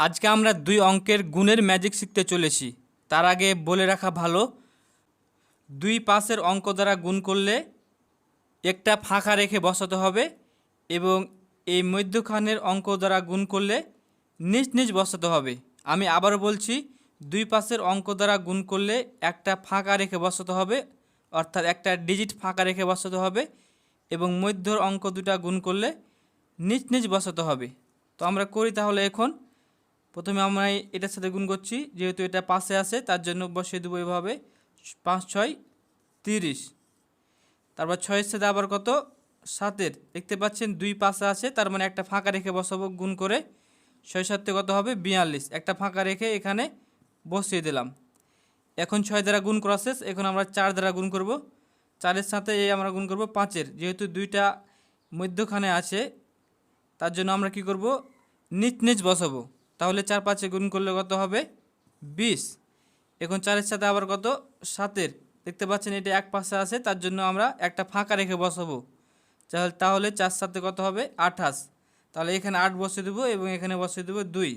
আজকে আমরা দুই অঙ্কের গুণের ম্যাজিক শিখতে চলেছি। তার আগে বলে রাখা ভালো, দুই পাশের অঙ্ক দ্বারা গুণ করলে একটা ফাঁকা রেখে বসাতে হবে এবং এই মধ্যখানের অঙ্ক দ্বারা গুণ করলে নিজ নিজ বসাতে হবে। আমি আবারও বলছি, দুই পাশের অঙ্ক দ্বারা গুণ করলে একটা ফাঁকা রেখে বসাতে হবে, অর্থাৎ একটা ডিজিট ফাঁকা রেখে বসাতে হবে এবং মধ্যর অঙ্ক দুটা গুণ করলে নিজ নিজ বসাতে হবে। তো আমরা করি তাহলে এখন। প্রথমে আমরা এটার সাথে গুণ করছি, যেহেতু এটা পাশে আছে, তার জন্য বসিয়ে দেবো এভাবে, পাঁচ, ছয়, তিরিশ। তারপর ছয়ের সাথে আবার কত? সাতের। দেখতে পাচ্ছেন দুই পাশে আছে, তার মানে একটা ফাঁকা রেখে বসাবো গুণ করে, ছয় সাতে কত হবে? বিয়াল্লিশ। একটা ফাঁকা রেখে এখানে বসিয়ে দিলাম। এখন ছয় দ্বারা গুণ করা শেষ এখন আমরা চার দ্বারা গুণ করব। চারের সাথে এই আমরা গুণ করব পাঁচের, যেহেতু দুইটা মধ্যখানে আছে, তার জন্য আমরা কি করব? নিচ নিচ বসাবো। তাহলে চার পাঁচে গুণ করলে কত হবে? বিশ। এখন চারের সাথে আবার কত? সাতের। দেখতে পাচ্ছেন এটা এক পাশে আছে, তার জন্য আমরা একটা ফাঁকা রেখে বসাবো। তাহলে চার সাথে কত হবে? আঠাশ। তাহলে এখানে আট বসিয়ে দেবো এবং এখানে বসিয়ে দেবো দুই।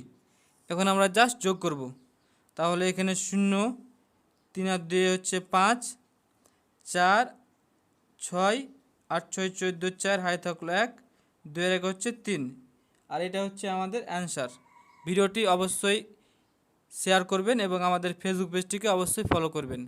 এখন আমরা জাস্ট যোগ করব। তাহলে এখানে শূন্য, তিন আর দুই হচ্ছে পাঁচ, চার, ছয়, আট, ছয়, চোদ্দ, চার, হাই থাকল এক দুয়ের এক হচ্ছে তিন। আর এটা হচ্ছে আমাদের অ্যান্সার। ভিডিওটি অবশ্যই শেয়ার করবেন এবং আমাদের ফেসবুক পেজটিকে অবশ্যই ফলো করবেন।